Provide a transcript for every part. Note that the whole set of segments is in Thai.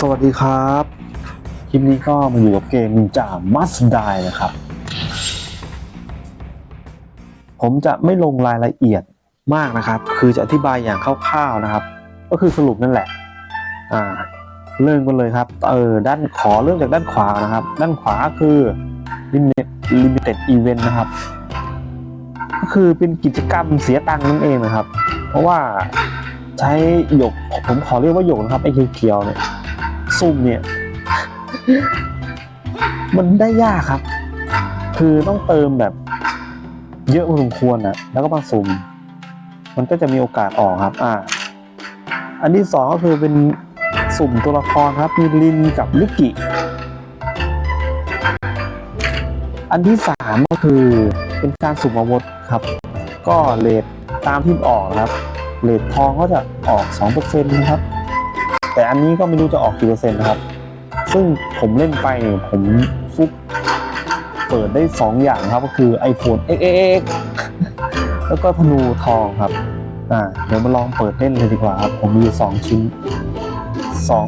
สวัสดีครับ คลิปนี้ก็มาอยู่กับเกมนินจามัสไดนะครับ ผมจะไม่ลงรายละเอียดมากนะครับ คือจะอธิบายอย่างคร่าวๆนะครับ ก็คือสรุปนั่นแหละ อ่า เริ่มกันเลยครับ เออ ด้านขอเริ่มจากด้านขวานะครับ ด้านขวาคือ limited event นะครับ ก็คือเป็นกิจกรรมเสียตังค์นั่นเองนะครับ เพราะว่าใช้หยกผมขอเรียกว่าหยกนะครับไอ้เขียวๆเนี่ยซุ่มเนี่ย มันได้ยากครับ คือต้องเติมแบบ เยอะพอสมควรนะแล้วก็มาสุ่มมันก็จะมีโอกาสออกครับ อ่า อันที่สองก็คือเป็นสุ่มตัวละครครับ มีลินกับลิกิ อันที่สามก็คือเป็นการสุ่มอาวุธครับ ก็เลทตามที่ออกนะครับเลททองก็จะออก 2%นะครับ แต่อันนี้ก็ไม่รู้จะออกกี่เปอร์เซ็นต์นะครับ ซึ่งผมเล่นไปเนี่ยผมฟุกเปิดได้ 2 อย่างครับ ก็คือ iPhone XXX แล้วก็ธนูทองครับอ่าเดี๋ยวมาลองเปิดเล่นเลยดีกว่าครับ ผมมีสองชิ้นสอง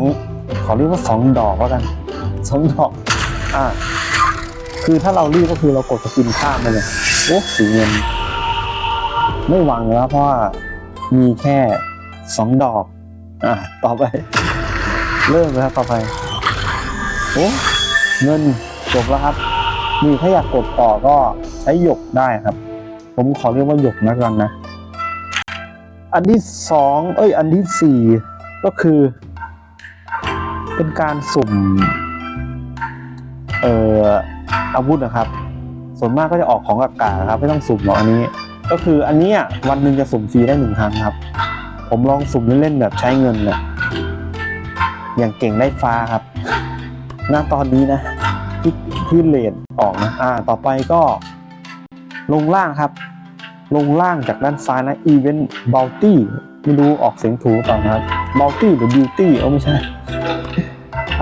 ขอเรียกว่าสองดอกแล้วกันสองดอก อ่า คือถ้าเรารีบก็คือเรากดสกินข้ามไปเลยโอ้สีเงินไม่หวังแล้วเพราะว่ามีแค่สองดอก อะ ต่อไป เริ่มเลยครับต่อไป โอ้เงินจบแล้วครับนี่ถ้าอยากกดต่อก็ใช้หยกได้ครับ ผมขอเรียกว่าหยกนะกันนะ อันที่สองเอ้ย อันที่สี่ก็คือ เป็นการสุ่ม เอ่อ อาวุธนะครับ ส่วนมากก็จะออกของอากาศครับไม่ต้องสุ่มหรอกอันนี้ ก็คืออันนี้วันหนึ่งจะสุ่มฟรีได้หนึ่งครั้งครับ ผมลองสุ่มเล่นๆแบบใช้เงินเนี่ยอย่างเก่งได้ฟ้าครับณตอนนี้นะที่ที่เลดออกนะอ่า ต่อไปก็ ลงล่างครับ ลงล่างจากด้านซ้ายนะ Event Bounty ไม่รู้ออกเสียงถูกหรือเปล่านะครับ Bounty หรือ Beauty เออไม่ใช่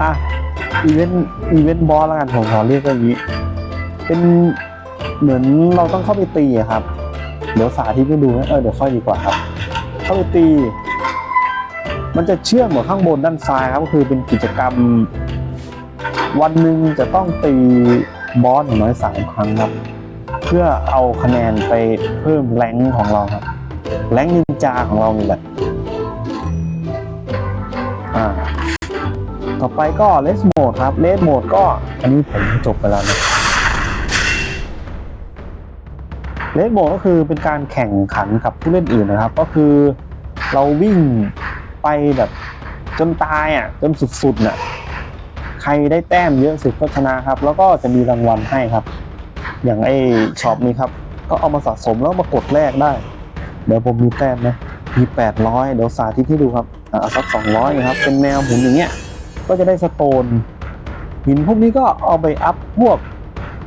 อะ Event Event Boss แล้วกันผมขอเรียกว่าอย่างนี้ เป็นเหมือนเราต้องเข้าไปตีครับ เดี๋ยวสาธิตให้ดูนะเออเดี๋ยวค่อยดีกว่าครับ เข้าไปตี มันจะเชื่อมกับข้างบนด้านซ้ายครับก็คือเป็นกิจกรรม วันหนึ่งจะต้องตีบอสอย่างน้อยสามครั้งครับ เพื่อเอาคะแนนไปเพิ่มแรงของเราครับแรงนินจาของเรานี่แหละอ่าต่อไปก็เลสโหมดครับเลสโหมดก็อันนี้ผมจบไปแล้วนะ เลสโหมดก็คือเป็นการแข่งขันกับผู้เล่นอื่นนะครับ ก็คือเราวิ่งไปแบบจนตายอะจนสุดๆน่ะใครได้แต้มเยอะสุดก็ชนะครับ แล้วก็จะมีรางวัลให้ครับ อย่างไอ้ช็อปนี้ครับ ก็เอามาสะสมแล้วมากดแลกได้ เดี๋ยวผมมีแต้มนะมี800 เดี๋ยวสาธิตให้ดูครับอะเอาสัก200ครับ เป็นแนวหมุนอย่างเงี้ยก็จะได้สโตนหินพวกนี้ก็เอาไปอัพพวก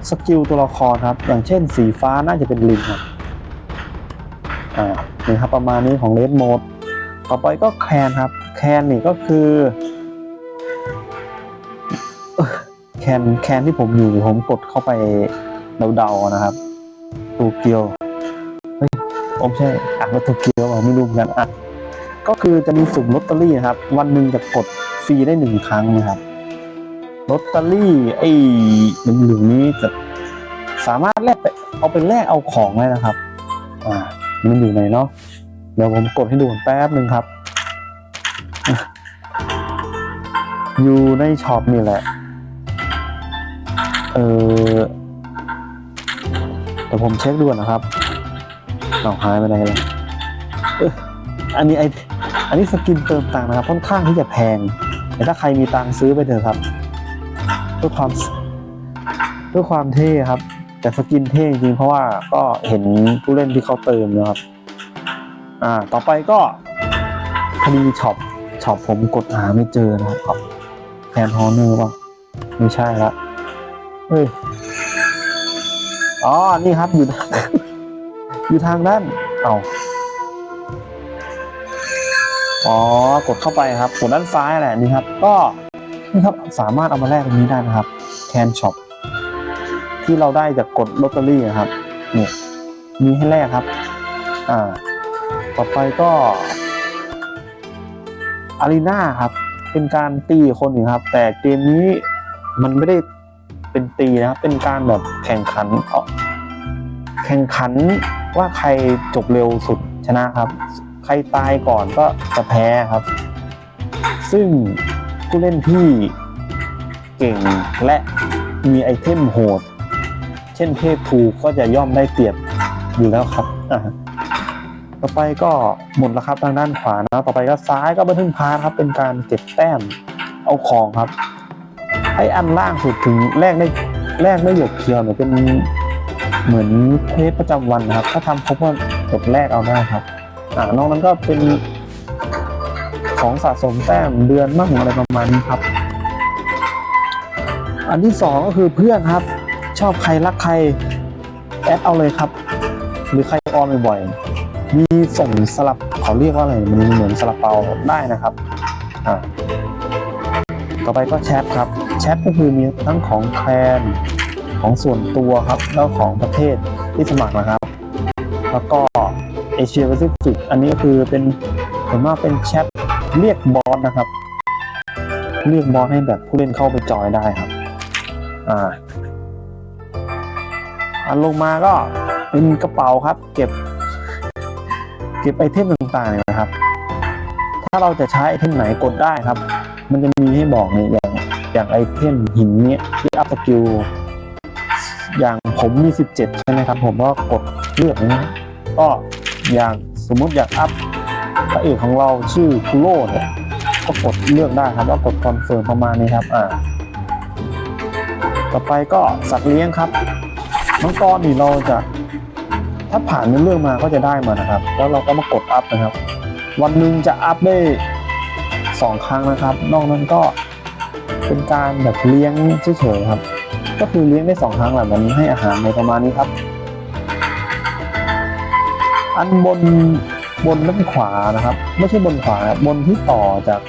สกิลตัวละครครับ อย่างเช่นสีฟ้าน่าจะเป็นลิงครับอ่านี่ครับประมาณนี้ของเลดโหมดต่อไปก็แคนครับ แคนนี่ก็คือเอ่อแคนแคนที่ผมอยู่ผมกดเข้าไปเดาๆนะครับโตเกียวเฮ้ยผมใช่อ่านว่าโตเกียวเปล่าไม่รู้เหมือนกันอะก็คือจะมีสุ่มลอตเตอรี่นะครับ วันหนึ่งจะกดฟรีได้หนึ่งครั้งนะครับ ลอตเตอรี่ไอ้หลืองนี้จะสามารถแลกไปเอาไปแลกเอาของได้นะครับ อ่า มันอยู่ไหนเนาะเดี๋ยวผมกดให้ดูแป๊บหนึ่งครับ อยู่ในช็อปนี่แหละ เออเดี๋ยวผมเช็คดูก่อนนะครับเอาหายไปไหนเลยอยอันนี้ไออันนี้สกินเติมตังค์นะครับค่อนข้างที่จะแพงแต่ถ้าใครมีตังค์ซื้อไปเถอะครับ เพื่อความเพื่อความเท่ครับ แต่สกินเท่จริงเพราะว่าก็เห็นผู้เล่นที่เขาเติมนะครับ อ่า ต่อไปก็คดีช็อปช็อปผมกดหาไม่เจอนะครับแพนฮอร์เนอร์ป่ะไม่ใช่ละเฮ้ยอ๋อ นี่ครับอยู่ อยู่ทางด้านเอาอ๋อ กดเข้าไปครับ กดด้านซ้ายแหละนี่ครับ ก็ นี่ครับสามารถเอามาแลกตรงนี้ได้นะครับแคนช็อปที่เราได้จากกดลอตเตอรี่นะครับเนี่ยมีให้แลกครับ อ่า ต่อไปก็อารีนาครับ เป็นการตีคนหนึ่งครับ แต่เกมนี้มันไม่ได้เป็นตีนะครับ เป็นการแบบแข่งขันแข่งขันว่าใครจบเร็วสุดชนะครับ ใครตายก่อนก็จะแพ้ครับ ซึ่ง ผู้เล่นที่เก่งและมีไอเทมโหด เช่นเทพทูก็จะย่อมได้เปรียบอยู่แล้วครับอ่าต่อไปก็หมดแล้วครับทางด้านขวานะต่อไปก็ซ้ายก็บันทึกพาร์ทครับ เป็นการเก็บแต้มเอาของครับไออันล่างสุดถึงแรกได้แรกได้หยกเคียวเนี่ยเป็นเหมือนเทปประจำวันนะครับ ถ้าทำครบก็กดแรกเอาได้ครับอ่านอกนั้นก็เป็น ของสะสมแต้มเดือนมั่งอะไรประมาณนี้ครับ อันที่สองก็คือเพื่อนครับ ชอบใครรักใครแอดเอาเลยครับ หรือใครออนบ่อยๆมีส่งสลับเขาเรียกว่าอะไรมันเหมือนสลับเปาได้นะครับอ่าต่อไปก็แชทครับแชทก็คือมีทั้งของแคลนของส่วนตัวครับแล้วของประเทศที่สมัครนะครับ แล้วก็เอเชียแปซิฟิกอันนี้ก็คือเป็นผมว่าเป็นแชท เรียกบอสนะครับ เรียกบอสให้แบบผู้เล่นเข้าไปจอยได้ครับ อ่า อันลงมาก็เป็นกระเป๋าครับ เก็บ เก็บไอเทมต่างๆเนี่ยนะครับ ถ้าเราจะใช้ไอเทมไหนกดได้ครับ มันจะมีให้บอกเนี่ยอย่างอย่างไอเทมหินเนี้ยที่อัพสกิลอย่างผมมี 17 ใช่ไหมครับ ผมก็กดเลือกนะก็อย่างสมมุติอยากอัพ พระเอกของเราชื่อคุโร่เนี่ยก็กดเลือกได้ครับว่ากดคอนเฟิร์มประมาณนี้ครับอ่าต่อไปก็สัตว์เลี้ยงครับน้องกรนี่เราจะถ้าผ่านเรื่องมาก็จะได้มานะครับ แล้วเราก็มากดอัพนะครับ วันหนึ่งจะอัพได้สองครั้งนะครับ นอกนั้นก็เป็นการแบบเลี้ยงเฉยๆครับ ก็คือเลี้ยงได้สองครั้งแหละมันให้อาหารในประมาณนี้ครับ อันบน บนด้านขวานะครับ ไม่ใช่บนขวาบนที่ต่อจาก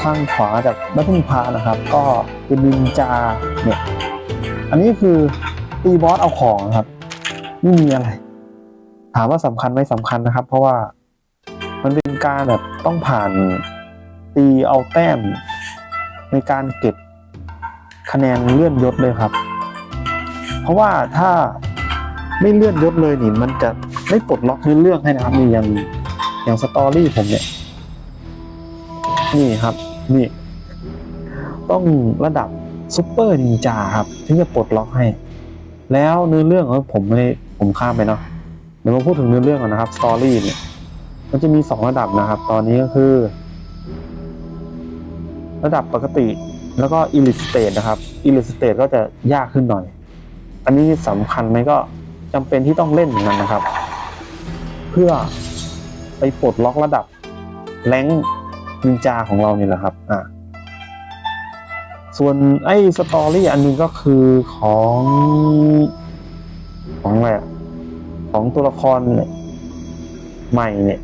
ทางขวาจากบัตเทิลพานะครับ ก็เป็นนินจาเนี่ยอันนี้คือตีบอสเอาของครับไม่มีอะไร ถามว่าสำคัญไหมสำคัญนะครับ เพราะว่ามันเป็นการแบบต้องผ่านตีเอาแต้มในการเก็บคะแนนเลื่อนยศเลยครับ เพราะว่าถ้าไม่เลื่อนยศเลยนี่มันจะ ไม่ปลดล็อกเนื้อเรื่องให้นะครับนี่อย่างอย่างสตอรี่ผมเนี่ย นี่ครับ นี่ ต้องระดับซุปเปอร์นินจาครับถึงจะปลดล็อกให้ แล้วเนื้อเรื่องของผมไม่ผมข้ามไปเนาะเดี๋ยวมาพูดถึงเนื้อเรื่องก่อนนะครับสตอรี่เนี่ย มันจะมีสองระดับนะครับ ตอนนี้ก็คือ ระดับปกติแล้วก็อิลิสเตตนะครับอิลิสเตตก็จะยากขึ้นหน่อย อันนี้สำคัญไหมก็จำเป็นที่ต้องเล่นเหมือนกันนะครับ พื่อไปปลดล็อกระดับแรงนินจาของเราเนี่ยแหละครับอ่าส่วนไอ้สตอรี่อันนึงก็คือของของอะไรของตัวละครใหม่เนี่ย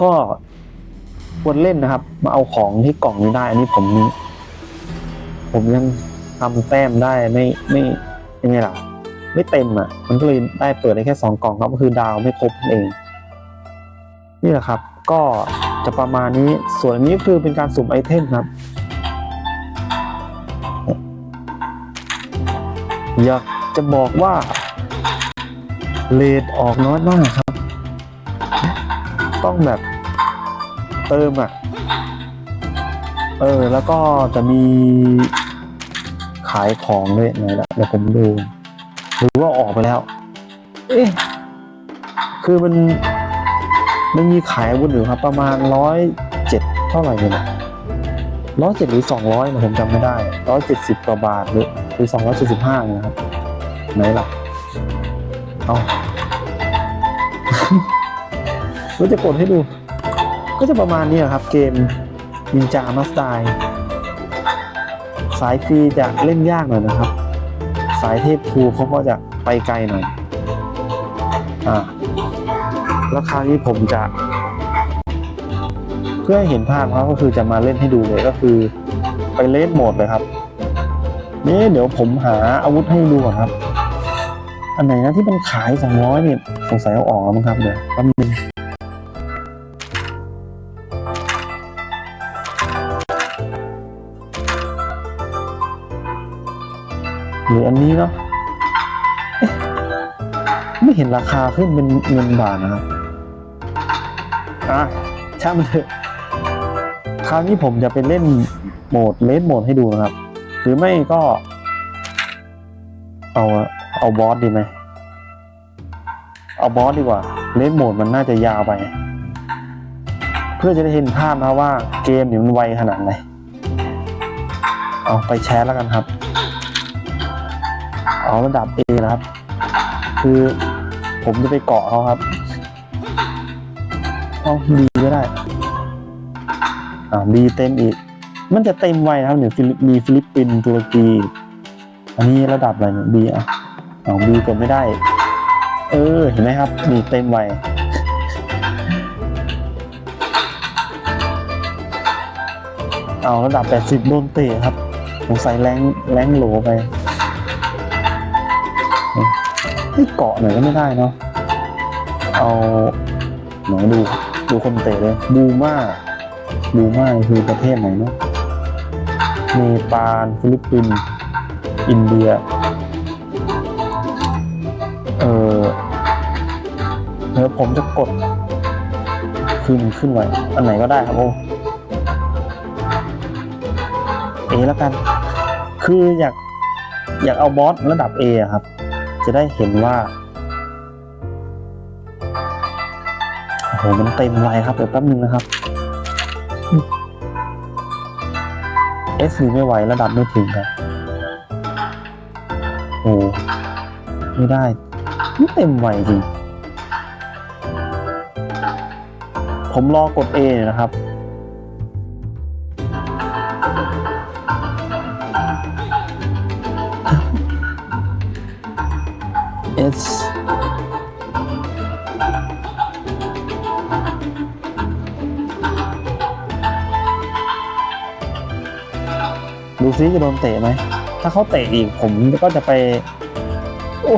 ก็ควรเล่นนะครับ มาเอาของที่กล่องนี้ได้ อันนี้ผมผมยังทำแต้มได้ไม่ไม่ยังไงล่ะ ไม่เต็มอะ มันก็เลยได้เปิดได้แค่สองกล่องครับก็คือดาวไม่ครบเอง นี่แหละครับ ก็จะประมาณนี้ ส่วนนนี้คือเป็นการสุ่มไอเทมครับอยากจะบอกว่าเลดออกน้อยมากครับ ต้องแบบเติมอะ เออ แล้วก็จะมีขายของเลยไหนละเดี๋ยวผมดู หรือว่าออกไปแล้ว เอ๊ะคือมันมันมีขายอาวุธอยู่ครับ ประมาณร้อยเจ็ดเท่าไหร่เนี่ยนะร้อยเจ็ดหรือสองร้อยนะผมจำไม่ได้ร้อยเจ็ดสิบกว่าบาทหรือหรือสองร้อยเจ็ดสิบห้านะครับไหนล่ะเอาเราจะกดให้ดู ก็จะประมาณนี้ครับ เกมนินจามาสไตล์สายฟรีจะเล่นยากหน่อยนะครับ สายเทพทูเขาก็จะไปไกลหน่อย อ่า แล้วคราวนี้ผมจะ เพื่อให้เห็นภาพครับก็คือจะมาเล่นให้ดูเลยก็คือ ไปเล่นโหมดเลยครับนี่เดี๋ยวผมหาอาวุธให้ดูก่อนครับ อันไหนนะที่มันขายสองร้อยเนี่ยสงสัยเอาออกแล้วมั้งครับเดี๋ยวแป๊บนึง รืออันนี้เนาะไม่เห็นราคาขึ้นเป็นเงินบาทนะครับอะช่างมันเถอะคราวนี้ผมจะไปเล่นโหมดเลสโหมดให้ดูนะครับ หรือไม่ก็ เอาเอาบอสดีไหมเอาบอสดีกว่าเลนโหมดมันน่าจะยาวไป เพื่อจะได้เห็นภาพนะว่าเกมเนี่ยมันไวขนาดไหนเอาไปแชร์แล้วกันครับ เอาระดับ A นะครับ คือผมจะไปเกาะเขาครับเอาดีก็ได้ อ่าดีเต็มอีก มันจะเต็มไวนะครับเนี่ยฟิลิปมีฟิลิปปินส์ตุรกี อันนี้ระดับอะไรเนี่ยบีอะเอาบีกดไม่ได้ เออ เห็นไหมครับมีเต็มไวเอาระดับ 80 โดนเตะครับผมใส่แรงแรงโหลไป ให้เกาะหน่อยก็ไม่ได้เนาะ เอาหนดู ดูคนเตะเลย บูมาบูมาคือประเทศไหนเนาะ เนปาล ฟิลิปปินส์ อินเดีย เออเดี๋ยวผมจะกด ขึ้นขึ้นไว้ อันไหนก็ได้ครับโอเอแล้วกัน คืออยากอยากเอาบอสระดับ A อะครับ จะได้เห็นว่าโอ้โหมันเต็มไวครับเดี๋ยวแป๊บนึงนะครับ S นี่ไม่ไหวระดับไม่ถึงครับโอ้ไม่ได้ไม่เต็มไวจริง ผมรอกด A เนี่ยนะครับ ซิจะโดนเตะไหม ถ้าเขาเตะอีกผมก็จะไปโอ้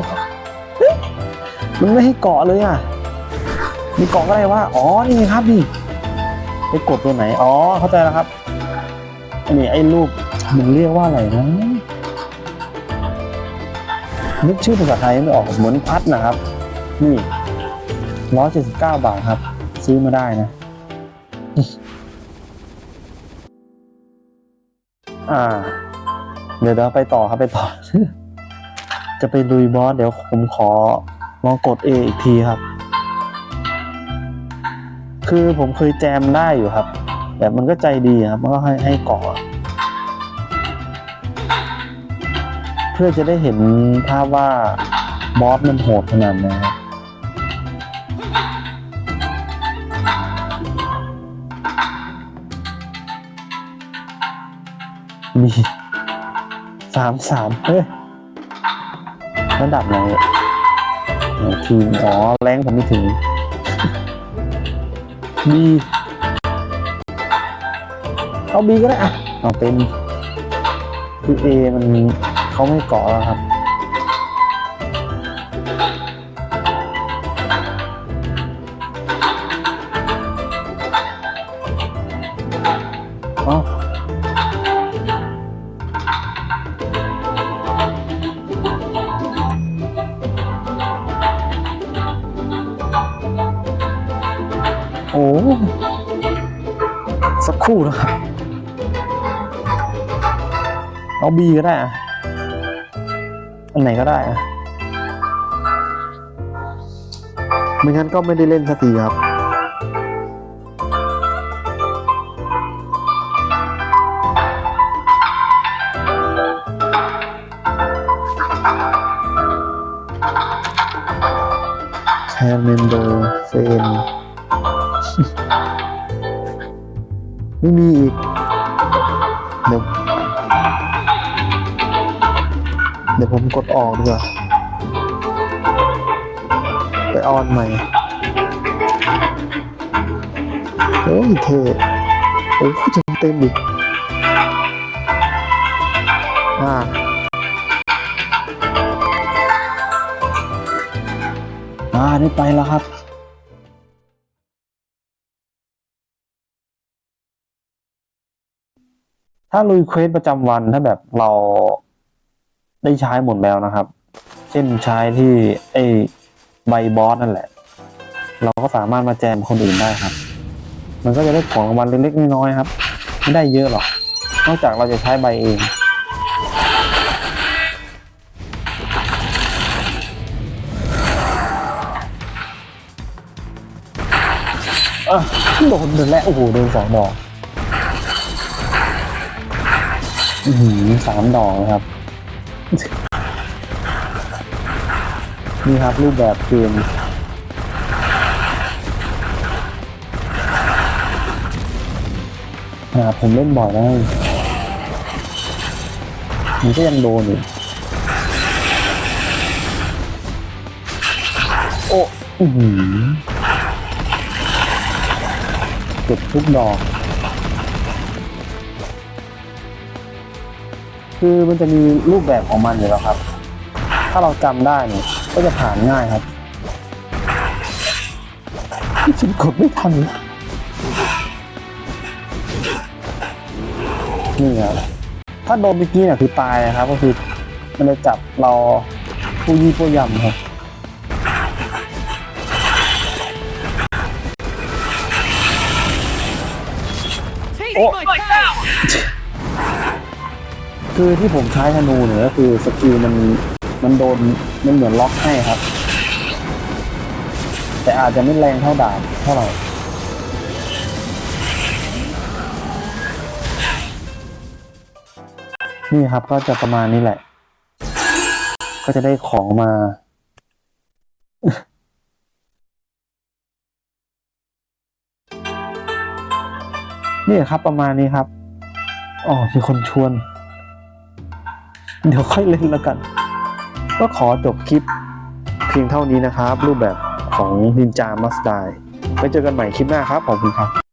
มันไม่ให้เกาะเลยอะ มีเกาะก็ได้ว่า อ๋อ นี่ครับนี่ไปกดตัวไหน อ๋อ เข้าใจแล้วครับนี่ไอ้รูปมันเรียกว่าอะไรนะ นึกชื่อภาษาไทยไม่ออก เหมือนพัดนะครับ นี่ร้อยเจ็ดสิบเก้าบาทครับ ซื้อมาได้นะ อ่า เดี๋ยวเดี๋ยวไปต่อครับไปต่อ จะไปลุยบอสเดี๋ยวผมขอลองกด A อีกทีครับ คือผมเคยแจมได้อยู่ครับ แต่มันก็ใจดีครับ มันก็ให้ให้เกาะเพื่อจะได้เห็นภาพว่าบอสมันโหดขนาดไหนครับ มีสามสามเฮ้ยระดับไหนทีมอ๋อแรงผมไม่ถึงบีเอาบีก็ได้อะเอาเป็นคือเอมันเขาไม่เกาะแล้วครับ สักครู่นะครับ เอาบีก็ได้อะอันไหนก็ได้อะไม่งั้นก็ไม่ได้เล่นสักทีครับ แคมเมนโดเฟน ไม่มีอีก เดี๋ยวเดี๋ยวผมกดออกดีกว่าไปออนใหม่โอ้ยเท่โอ้ยจนเต็มอีกอ่าอ่าได้ไปแล้วครับ ถ้าลุยเควสประจำวันถ้าแบบเราได้ใช้หมดแล้วนะครับ เช่นใช้ที่ไอ้ใบบอสนั่นแหละ เราก็สามารถมาแจมคนอื่นได้ครับ มันก็จะได้ของรางวัลเล็กๆน้อยๆครับ ไม่ได้เยอะหรอก นอกจากเราจะใช้ใบเองอะโดนเดินแรกโอ้โหโดนสองดอก อือหือสามดอกครับ นี่ครับรูปแบบเกมนะครับผมเล่นบ่อยนะมันก็ยังโดนอยู่โอ้อือหือเก็บทุกดอก คือมันจะมีรูปแบบของมันอยู่แล้วครับ ถ้าเราจำได้เนี่ยก็จะผ่านง่ายครับฉันกดไม่ทัน นี่ครับถ้าโดนเมื่อกี้เนี่ยคือตายนะครับ ก็คือมันจะจับเราผู้ยี่ผู้ยำครับ Take Oh. คือที่ผมใช้ธนูเนี่ยก็คือสกิลมันมันโดนมันเหมือนล็อกให้ครับ แต่อาจจะไม่แรงเท่าดาบเท่าไหร่นี่ครับก็จะประมาณนี้แหละ ก็จะได้ของมา นี่ครับประมาณนี้ครับ อ๋อมีคนชวน เดี๋ยวค่อยเล่นแล้วกัน ก็ขอจบคลิปเพียงเท่านี้นะครับ รูปแบบของนินจามัสไดไปเจอกันใหม่คลิปหน้าครับ ขอบคุณครับ